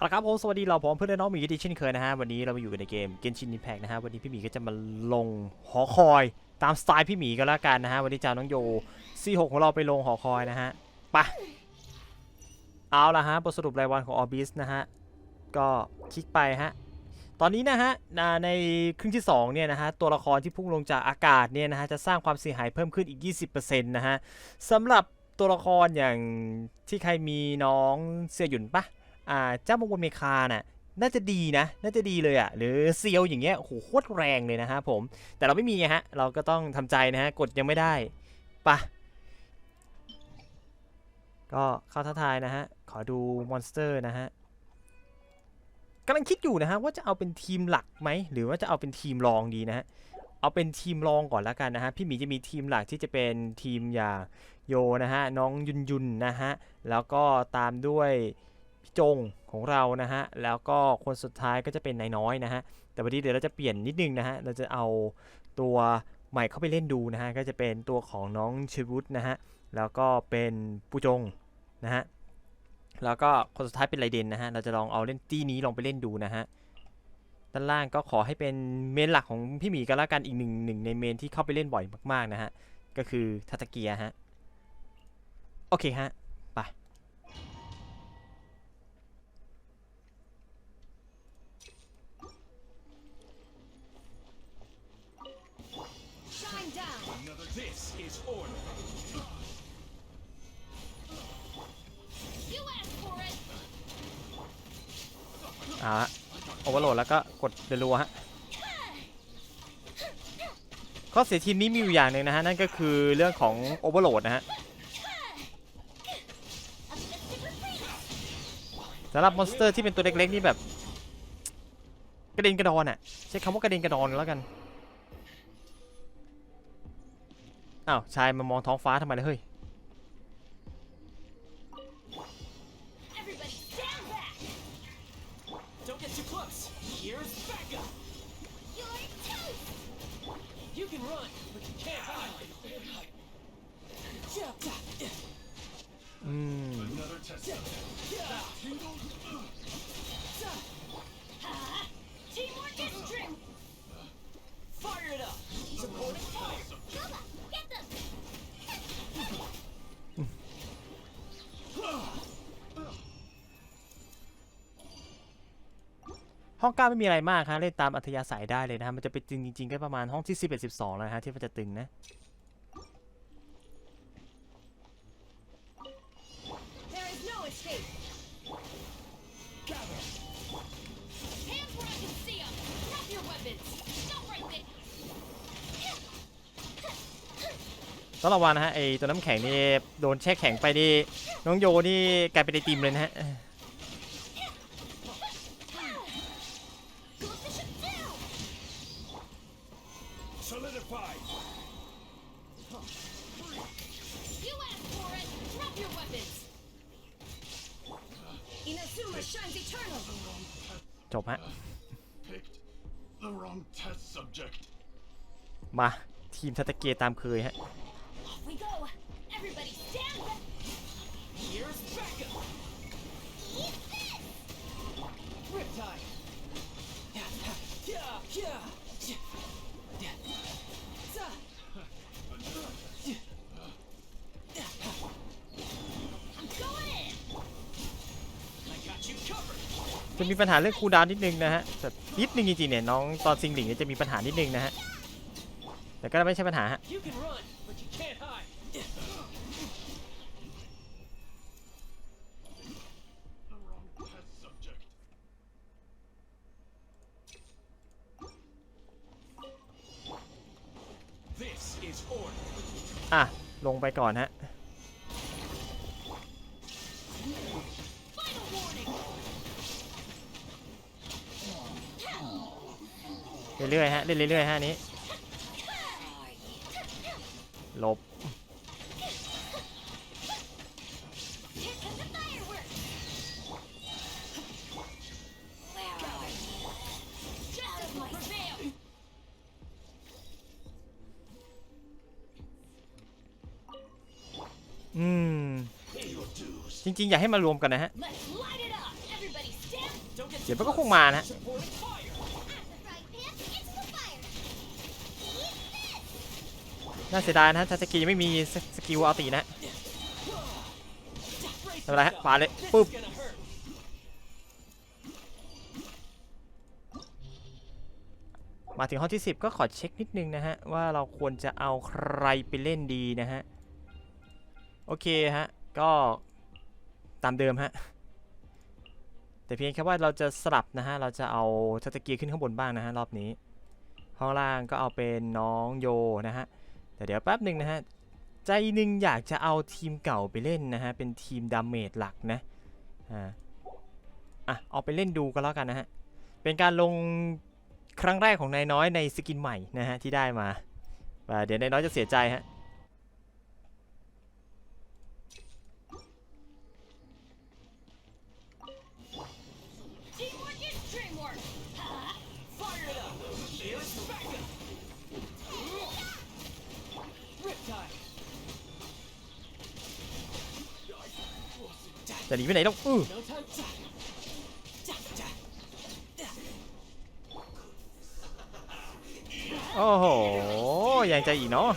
เอาละครับผมสวัสดีเราผมเพื่อนและน้องหมีกันดีเช่นเคยนะฮะวันนี้เรามาอยู่กันในเกม Genshin Impact นะฮะวันนี้พี่หมีก็จะมาลงหอคอยตามสไตล์พี่หมีก็แล้วกันนะฮะวันนี้จะเอาน้องโย C6 ของเราไปลงหอคอยนะฮะไปเอาละฮะบทสรุปรายวันของ Orbis นะฮะก็คลิกไปฮะตอนนี้นะฮะในครึ่งที่สองเนี่ยนะฮะตัวละครที่พุ่งลงจากอากาศเนี่ยนะฮะจะสร้างความเสียหายเพิ่มขึ้นอีก 20%นะฮะสำหรับตัวละครอย่างที่ใครมีน้องเสียหยุ่นปะ อ่าเจ้ามงคลเมคาน่ะน่าจะดีนะ น่าจะดีเลยอะ่ะ หรือเซียวอย่างเงี้ยโอ้โหโคตรแรงเลยนะฮะผม แต่เราไม่มีไงฮะ เราก็ต้องทำใจนะฮะ กดยังไม่ได้ปะก็เข้าท้าทายนะฮะ ขอดูมอนสเตอร์นะฮะกำลังคิดอยู่นะฮะ ว่าจะเอาเป็นทีมหลักไหม หรือว่าจะเอาเป็นทีมรองดีนะฮะ เอาเป็นทีมรองก่อนแล้วกันนะฮะ พี่หมีจะมีทีมหลักที่จะเป็นทีมอย่างโยนะฮะ น้องยุนยุนนะฮะ แล้วก็ตามด้วย พี่จงของเรานะฮะ แล้วก็คนสุดท้ายก็จะเป็นนายน้อยนะฮะ แต่วันนี้เดี๋ยวเราจะเปลี่ยนนิดนึงนะฮะ เราจะเอาตัวใหม่เข้าไปเล่นดูนะฮะ ก็จะเป็นตัวของน้องชิวุฒนะฮะ แล้วก็เป็นปูจงนะฮะ แล้วก็คนสุดท้ายเป็นไรเดนนะฮะ เราจะลองเอาเล่นตี้นี้ลองไปเล่นดูนะฮะ ด้านล่างก็ขอให้เป็นเมนหลักของพี่หมีกันละกันอีกหนึ่งหนึ่งในเมนที่เข้าไปเล่นบ่อยมากๆนะฮะ ก็คือทัตเกียฮะ โอเคฮะ this is order. You asked for it. อ่าโอเวอร์โหลดแล้วก็กดเดลัวฮะ ข้อเสียทีมนี้มีอยู่อย่างหนึ่งนะฮะ นั่นก็คือเรื่องของโอเวอร์โหลดนะฮะสำหรับมอนสเตอร์ที่เป็นตัวเล็กๆนี่แบบ กระเด็นกระดอนอะ ใช้คำว่ากระเด็นกระดอนแล้วกัน อ้าวชายมามองท้องฟ้าทำไมล่ะเฮ้ย Everybody stand ห้องเก้าไม่มีอะไรมากฮะเล่นตามอัธยาศัยได้เลยนะฮะมันจะไปตึงจริงๆก็ประมาณห้องที่11 12แล้วนะฮะที่มันจะตึงนะต้องระวังนะฮะไอตัวน้ำแข็งนี่โดนแช่แข็งไปนี่น้องโยนี่กลายเป็นไอติมเลยนะฮะ Solidify. You asked for it. Drop your weapons. Inazuma shines eternal. จบฮะ picked the wrong test subject. มา ทีมทัตเกียตามเคยฮะ จะมีปัญหาเรื่องคูลดาวน์นิดนึงนะฮะแต่นิดนึงจริงๆเนี่ยน้องตอนซิงหลิงเนี่ยจะมีปัญหานิดนึงนะฮะแต่ก็ไม่ใช่ปัญหาฮะอะลงไปก่อนฮะ เรื่อยๆฮะเล่นเรื่อยๆฮะนี้หลบอืม จริงๆ อยากให้มารวมกันนะฮะ เดี๋ยวมันก็คงมานะฮะ น่าเสียดายนะฮะทาสกิยังไม่มีสสกิลอัลตินะ Brace ไม่เป็นไรฮะปาเลยปุ๊บมาถึงห้องที่ 10 ก็ขอเช็คนิดนึงนะฮะ ว่าเราควรจะเอาใครไปเล่นดีนะฮะ โอเคฮะ ก็ตามเดิมฮะ แต่เพียงแค่ว่าเราจะสลับนะฮะ เราจะเอาทัตเกียขึ้นข้างบนบ้างนะฮะ รอบนี้ห้องล่างก็เอาเป็นน้องโยนะฮะ แต่เดี๋ยวแป๊บหนึ่งนะฮะ ใจหนึ่งอยากจะเอาทีมเก่าไปเล่นนะฮะ เป็นทีมดาเมจหลักนะ อ่า อะ เอาไปเล่นดูก็แล้วกันนะฮะ เป็นการลงครั้งแรกของนายน้อยในสกินใหม่นะฮะที่ได้มาอ่าเดี๋ยวนายน้อยจะเสียใจฮะ จะหนีไปไหนต้องอือโอ้โห ยังใจอีกเนาะ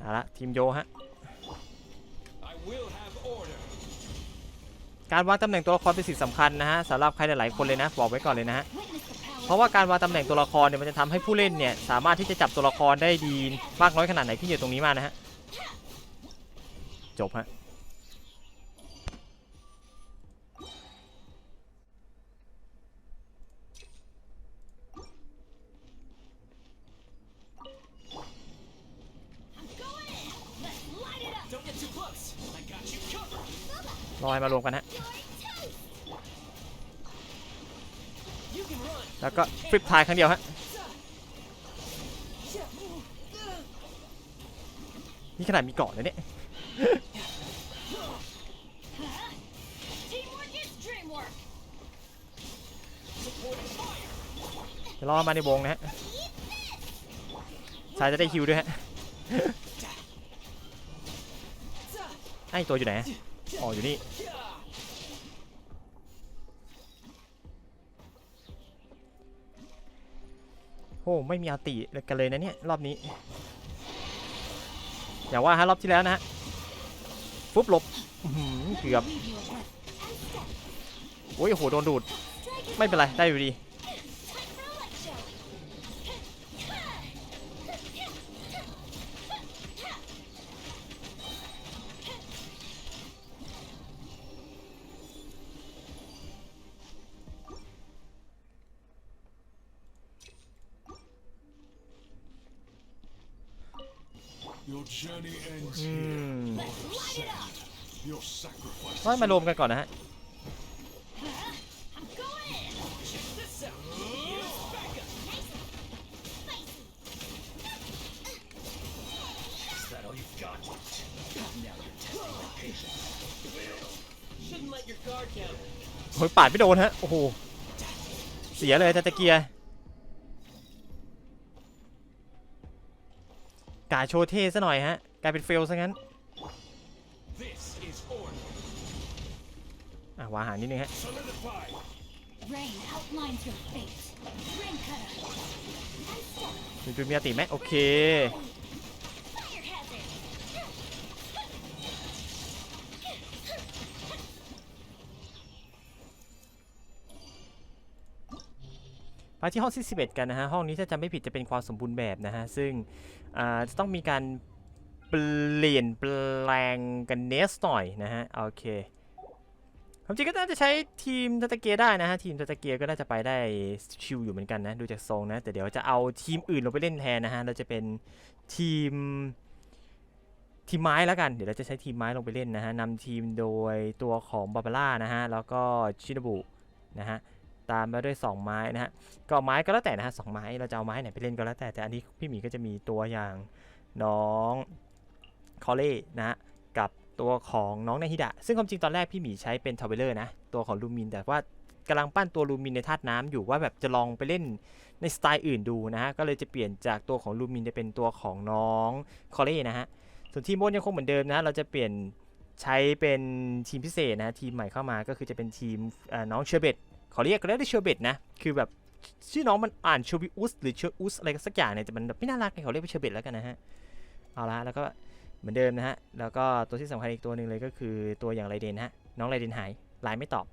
เอาละทีมโยฮะ การวางตำแหน่งตัวละครเป็นสิ่งสำคัญนะฮะสำหรับใครหลายๆคนเลยนะบอกไว้ก่อนเลยนะฮะเพราะว่าการวางตำแหน่งตัวละครเนี่ยมันจะทำให้ผู้เล่นเนี่ยสามารถที่จะจับตัวละครได้ดีมากน้อยขนาดไหนขึ้นอยู่ตรงนี้มากนะฮะจบฮะ มารวมกันฮะ แล้วก็ฟลิปทายครั้งเดียวฮะ นี่ขนาดมีเกาะเลยเนี่ยจะรอมาในวงนะฮะชายจะได้ฮิวด้วยฮะ ไอ้ตัวอยู่ไหน อ๋ออยู่นี่ โอ้ไม่มีอาติกันเลยนะเนี่ย รอบนี้ อย่าว่าฮะรอบที่แล้วนะฮะฟุบหลบเกือบโอ้ยโหโดนดูด ไม่เป็นไร ได้อยู่ดี อื here. ม Let's light it up. Your sacrifice. ต้องมารวมกันก่อนนะฮะ I'm going in. Check this out. Here's backup. Nice and spicy. Is that all you've got? Now you're testing my patience. Shouldn't let your guard down. โอ้ยปาดไม่โดนฮะ โอ้โห เสียเลยแต่ตะเกียร์ โชว์เท่ซะหน่อยฮะ กลายเป็นเฟลซะงั้น This is order. อะวางหางนิดนึงฮะ Solidify. Rain outlines your fate. Rain cutter. Nice step. มีจุดมีอาติไหมโอเค มาที่ห้องที่11กันนะฮะห้องนี้ถ้าจำไม่ผิดจะเป็นความสมบูรณ์แบบนะฮะซึ่งจะต้องมีการเปลี่ยนแปลงกันเนสหน่อยนะฮะโอเคความจริงก็น่าจะใช้ทีมตะเกียได้นะฮะทีมตะเกียก็น่าจะไปได้ชิวอยู่เหมือนกันนะดูจากทรงนะแต่เดี๋ยวจะเอาทีมอื่นลงไปเล่นแทนนะฮะเราจะเป็นทีมทีมไม้แล้วกัน เดี๋ยวเราจะใช้ทีมไม้ลงไปเล่นนะฮะนำทีมโดยตัวของบาบาร่านะฮะแล้วก็ชินบุนะฮะ ตามมาด้วย 2 ไม้นะฮะก็ไม้ก็แล้วแต่นะฮะสองไม้เราจะเอาไม้ไหนไปเล่นก็แล้วแต่แต่อันนี้พี่หมีก็จะมีตัวอย่างน้องคอเล่นะฮะกับตัวของน้องนาฮิดะ ซึ่งความจริงตอนแรกพี่หมีใช้เป็นทาวเวลเลอร์นะ ตัวของลูมิน แต่ว่ากำลังปั้นตัวลูมินในธาตุน้ำอยู่ว่าแบบจะลองไปเล่นในสไตล์อื่นดูนะฮะ ก็เลยจะเปลี่ยนจากตัวของลูมินจะเป็นตัวของน้องคอเล่นะฮะ ส่วนทีมโบนยังคงเหมือนเดิมนะ เราจะเปลี่ยนใช้เป็นทีมพิเศษนะทีมใหม่เข้ามาก็คือจะเป็นทีมน้องเชอร์เบต ขอเรียกก็ได้เชอร์เบตนะ คือแบบชื่อน้องมันอ่านเชอร์บิอุสหรือเชอร์อุสอะไรสักอย่างเนี่ยแต่มันแบบไม่น่ารักไงเขาเรียกว่าเชอร์เบตแล้วกันนะฮะ เอาละแล้วก็เหมือนเดิมนะฮะ แล้วก็ตัวที่สำคัญอีกตัวหนึ่งเลยก็คือตัวอย่างไรเดนฮะ น้องไรเดนหายไลน์ไม่ตอบ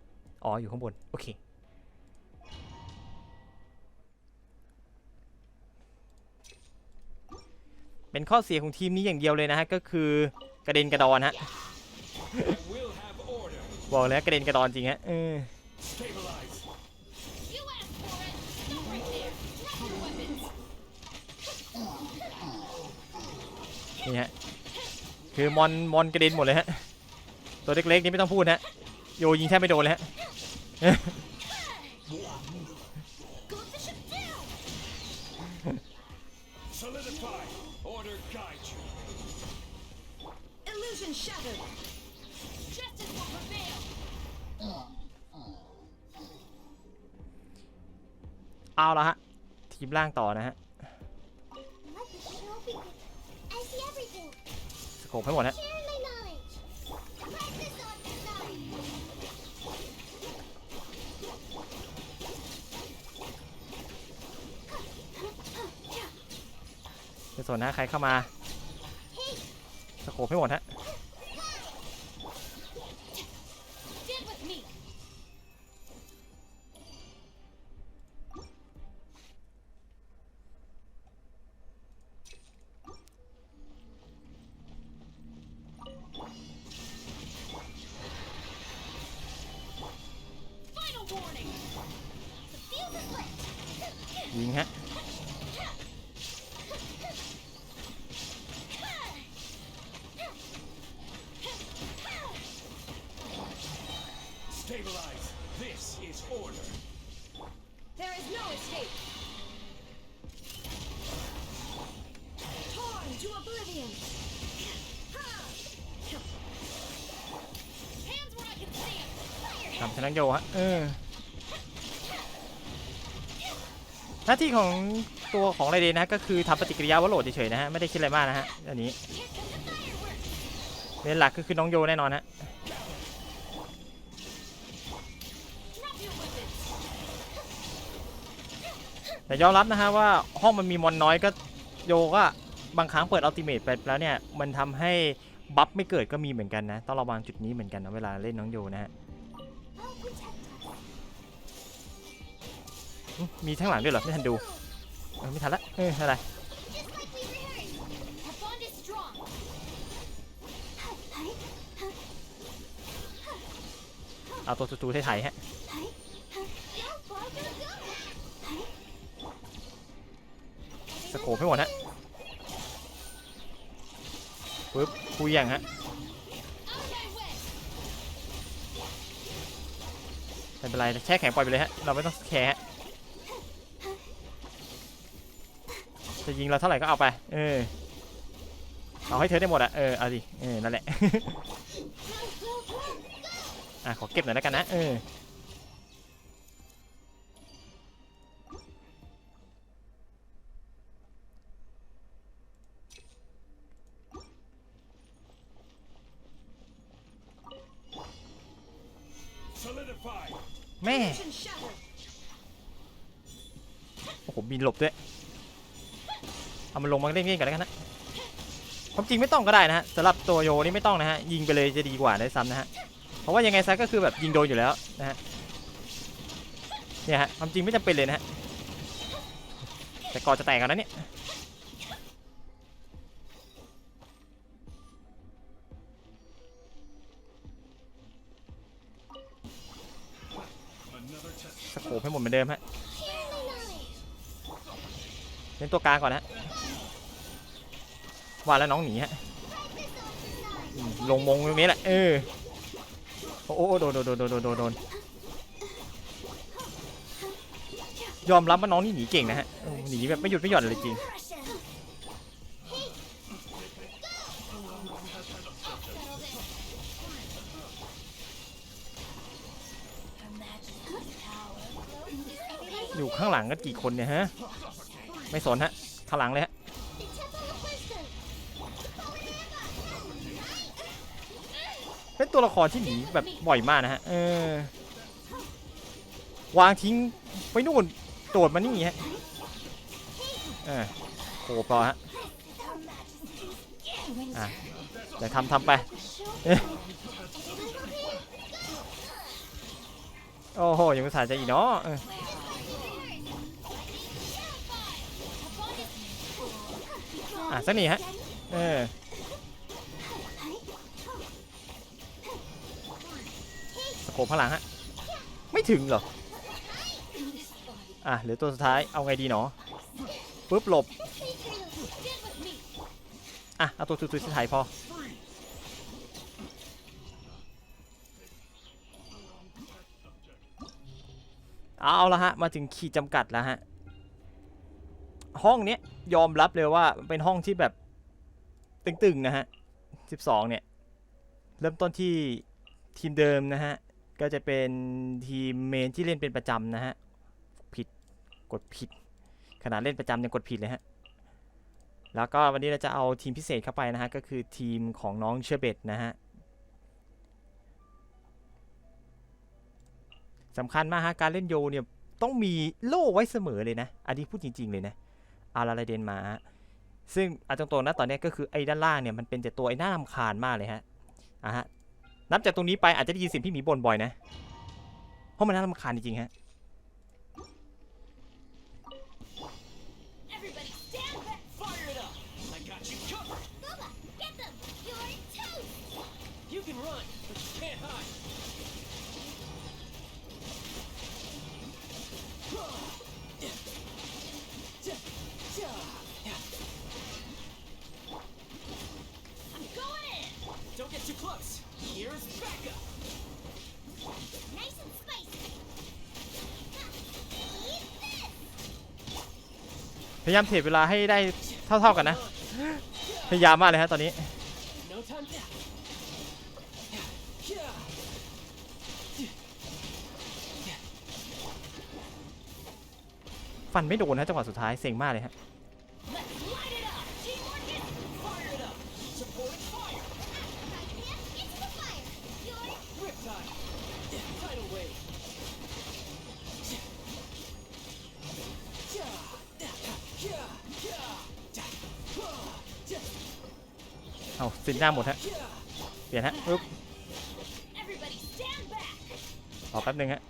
อ๋ออยู่ข้างบน โอเคเป็นข้อเสียของทีมนี้อย่างเดียวเลยนะฮะก็คือกระเด็นกระดอนฮะบอกแล้วกระเด็นกระดอนจริงฮะเออ Stabilize. You asked for it. Stop right there. Drop your weapons. นี่ฮะคือมอนมอนกระเด็นหมดเลยฮะตัวเล็กๆนี่ไม่ต้องพูดฮะโยยิงแทบไม่โดนเลยฮะเอาละฮะทีมล่างต่อนะฮะ โขบให้หมดฮะเป็นส่วนนะใครเข้ามาสโคบให้หมดฮะ order. There is no escape. Torn to oblivion. Hands where I can see 'em. Fire ทำชนะโยฮะเออหน้าที่ของตัวของไรเดนนะก็คือทำปฏิกิริยาวโหลดเฉยๆนะฮะ ไม่ได้คิดอะไรมากนะฮะอันนี้ Here comes the fireworks. เมนหลักก็คือน้องโยแน่นอนฮะ ยอมรับนะฮะว่าห้องมันมีมอนน้อยก็โยก็บางครั้งเปิดอัลติเมทไปแล้วเนี่ย มันทำให้บัฟไม่เกิดก็มีเหมือนกันนะ ต้องระวังจุดนี้เหมือนกันนะเวลาเล่นน้องโยนะฮะมีทั้งหลังด้วยเหรอไม่ทันดูไม่ทันละเอออะไรเอาตัวจูๆไทยๆฮะ สโคปให้หมดฮะปึ๊บคุยอย่างฮะไม่เป็นไรแช่แข็งปล่อยไปเลยฮะ เราไม่ต้องแคร์ฮะจะยิงเราเท่าไหร่ก็เอาไป เออ เอาให้เธอได้หมดอะเออ เอาดิ เออ นั่นแหละ อะ ขอเก็บหน่อยแล้วกันนะ เออ แม่ โอ้โหบินหลบด้วย เอามันลงมาเล่นๆกันแล้วกันนะความจริงไม่ต้องก็ได้นะฮะสำหรับตัวโยนี่ไม่ต้องนะฮะ ยิงไปเลยจะดีกว่าได้ซ้ำนะฮะ เพราะว่ายังไงซะก็คือแบบยิงโดนอยู่แล้วนะฮะ เนี่ยฮะความจริงไม่จำเป็นเลยนะฮะ แต่ก่อจะแตกกันนะเนี่ย เหมือนเดิมฮะเล่นตัวกลางก่อนนะฮะว่าแล้วน้องหนีฮะลงมงตรงนี้แหละเออโอ้โหโดนโดนโดนโดนโดนโดนยอมรับว่าน้องนี่หนีเก่งนะฮะหนีแบบไม่หยุดไม่หย่อนเลยจริง ข้างหลังกันกี่คนเนี่ยฮะ ไม่สนฮะข้างหลังเลยฮะเป็นตัวละครที่หนีแบบบ่อยมากนะฮะเออวางทิ้งไว้นู่นโดดมานี่ฮะเออโหพอฮะอะเดี๋ยวทำทำไปโอ้โหยังภาษาใจอีกเนาะะสักนี่ฮะ เออ สโคปข้างหลังฮะ ไม่ถึงเหรอ อะเหลือตัวสุดท้าย เอาไงดีเนาะปุ๊บหลบ อะ เอาตัวสุดท้ายพอเอาละฮะ มาถึงขีดจำกัดแล้วฮะ ห้องเนี้ยยอมรับเลยว่าเป็นห้องที่แบบตึงๆนะฮะ12เนี่ย เริ่มต้นที่ทีมเดิมนะฮะ ก็จะเป็นทีมเมนที่เล่นเป็นประจำนะฮะ ผิดกดผิด ขนาดเล่นประจำยังกดผิดเลยฮะ แล้วก็วันนี้เราจะเอาทีมพิเศษเข้าไปนะฮะ ก็คือทีมของน้องเชอร์เบตนะฮะสำคัญมากฮะ การเล่นโยเนี่ยต้องมีโล่ไว้เสมอเลยนะ อันนี้พูดจริง ๆ เลยนะ อาราไลเดนมาซึ่งเอาตรงๆนะตอนนี้ก็คือไอ้ด้านล่างเนี่ยมันเป็นแต่ตัวไอ้หน้าลำคาญมากเลยฮะอะฮะนับจากตรงนี้ไปอาจจะได้ยินเสียงพี่หมีบ่นบ่อยนะเพราะมันน่ารำคาญจริงๆฮะ พยายามเทรดเวลาให้ได้เท่า ๆกันนะ พยายามมากเลยฮะตอนนี้ ฟันไม่โดนนะจังหวะสุดท้ายเซ็งมากเลยฮะ เอาสินหน้าหมดฮะ เปลี่ยนฮะปึ๊บ everybody stand back! รอแป๊บนึงฮะ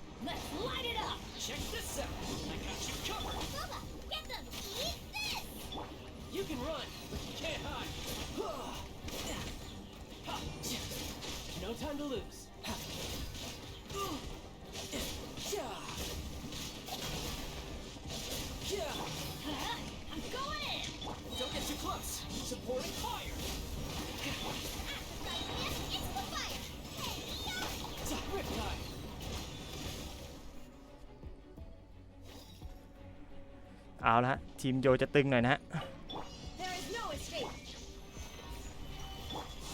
Let's เอาละทีมโยจะตึงหน่อยนะฮะ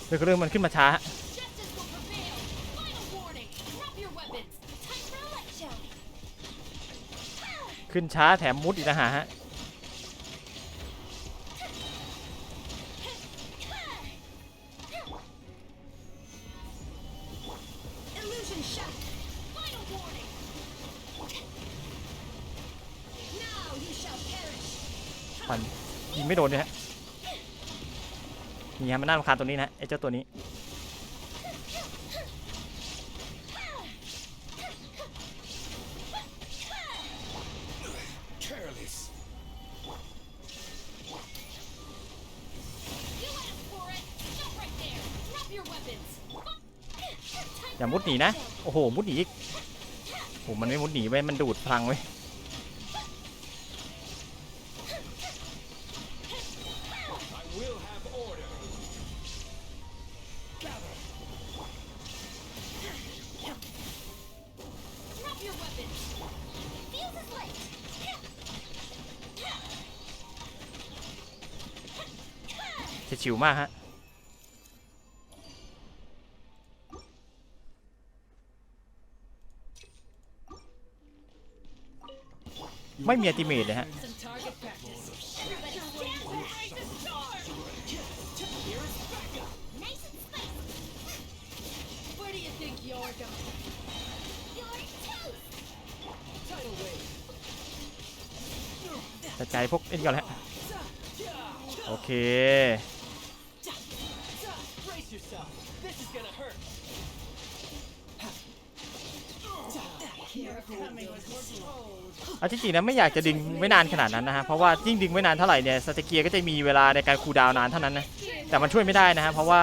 เรื่องมันขึ้นมาช้าขึ้นช้าแถมมุดอีกนะฮะ ไม่โดนเลยฮะนี่ฮะมันน่ารำคาญตัวนี้นะไอ้เจ้าตัวนี้อย่ามุดหนีนะ โอ้โห มุดหนีอีกโอ้มันไม่มุดหนีไว้ยมันดูดพลังไว้ มากฮะไม่มีอัติเมตเลยฮะ กระจายพวกเอ็นก่อนแล้วโอเค เอาจริงๆนะไม่อยากจะดึงไว้นานขนาดนั้นนะฮะเพราะว่ายิ่งดึงไว้นานเท่าไหร่เนี่ยสเตเกียก็จะมีเวลาในการคูลดาวน์นานเท่านั้นนะแต่มันช่วยไม่ได้นะฮะเพราะว่า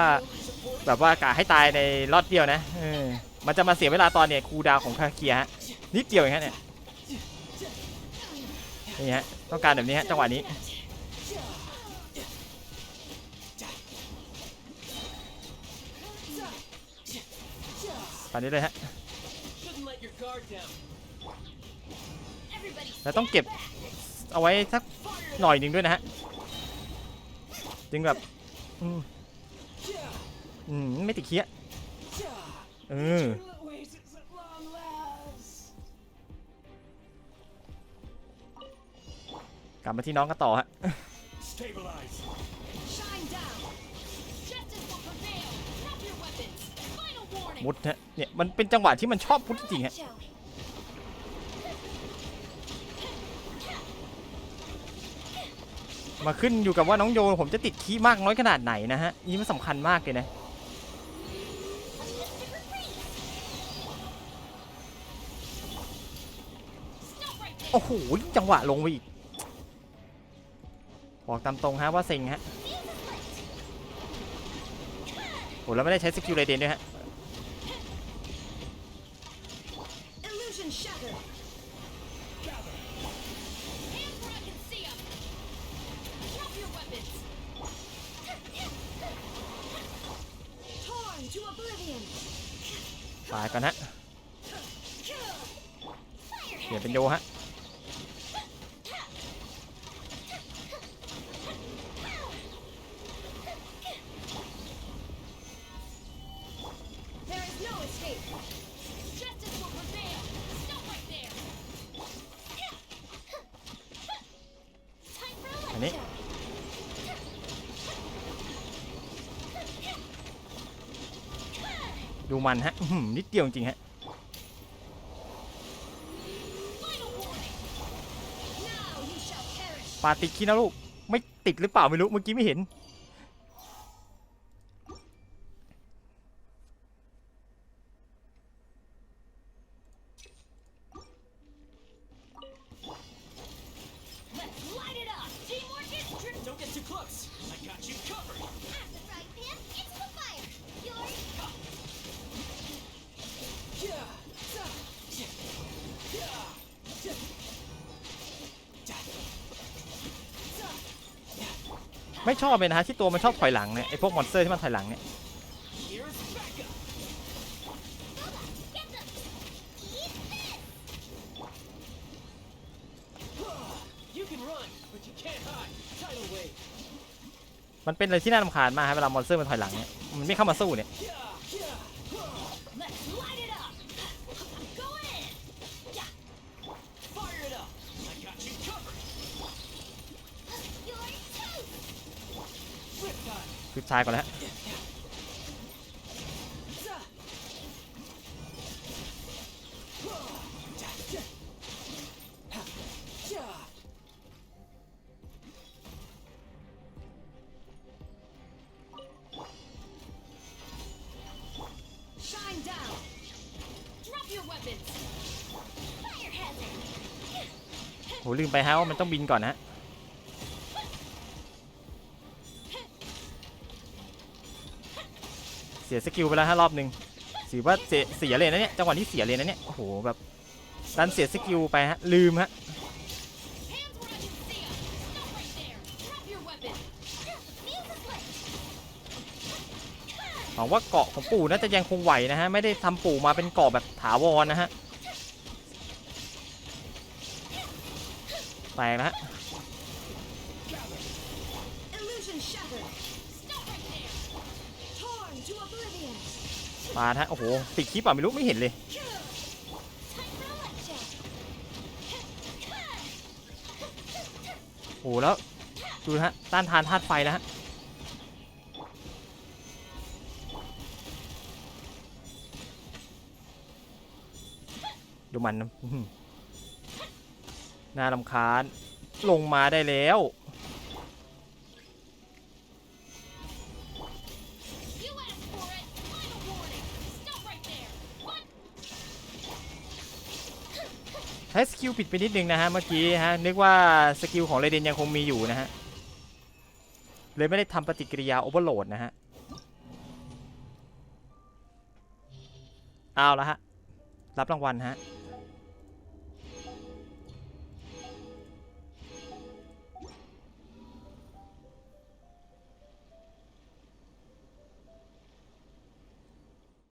แบบว่ากะให้ตายในรอดเดียวนะเออมันจะมาเสียเวลาตอนเนี่ยคูลดาวน์ของคาเกียฮะนิดเดียวเองฮะเนี่ยนี่ฮะต้องการแบบนี้ฮะจังหวะนี้ตอนนี้เลยฮะ แล้วต้องเก็บเอาไว้สักหน่อยหนึ่งด้วยนะฮะ จึงแบบ อืมอืมไม่ติดเคี้ยเออ Oasis at long last. กลับมาที่น้องกันต่อฮะ มุดฮะเนี่ยมันเป็นจังหวะที่มันชอบมุดจริงฮะมาขึ้นอยู่กับว่าน้องโยผมจะติดคีย์มากน้อยขนาดไหนนะฮะนี่มันสำคัญมากเลยนะโอ้โหจังหวะลงไปอีกบอกตามตรงฮะว่าเซ็งฮะโอ้แล้วไม่ได้ใช้สกิลไรเดนด้วยฮะันฮะนิดเดียวจริงฮะปาติดคีนะลูก ไม่ติดหรือเปล่าไม่รู้ เมื่อกี้ไม่เห็น อบเลยนะฮะที่ตัวมันชอบถอยหลังเนี่ยไอพวกมอนสเตอร์ที่มันถอยหลังเนี่ยมันเป็นอะไรที่น่ารำคาญมากฮะเวลามอนสเตอร์มันถอยหลังเนี่ยมันไม่เข้ามาสู้เนี่ย Riptide. คือชายก่อนแล้วฮะ Shine down. Drop your weapons. Fire hazard. โหลืมไปฮะว่ามันต้องบินก่อนนะ สียสกิลไปแล้วฮะรอบหนึ่งถือว่าเสียเสียเลยนะเนี่ยจังหวะที่เสียเลยนะเนี่ยโอ้โหแบบดันเสียสกิลไปฮะลืมฮะหวังว่าเกาะของปู่น่าจะยังคงไหวนะฮะไม่ได้ทำปู่มาเป็นเกาะแบบถาวรนะฮะแตกนะฮะ ปาฮะโอ้โหติดคลิปอะไม่รู้ไม่เห็นเลยโอ้โหแล้วดูฮะต้านทานธาตุไฟแล้วฮะดูมันนะหน่าลำคาญลงมาได้แล้ว ผิดไปนิดนึงนะฮะเมื่อกี้ฮะนึกว่าสกิลของเรเดนยังคงมีอยู่นะฮะเลยไม่ได้ทำปฏิกิริยาโอเวอร์โหลดนะฮะเอาละฮะรับรางวัลฮะ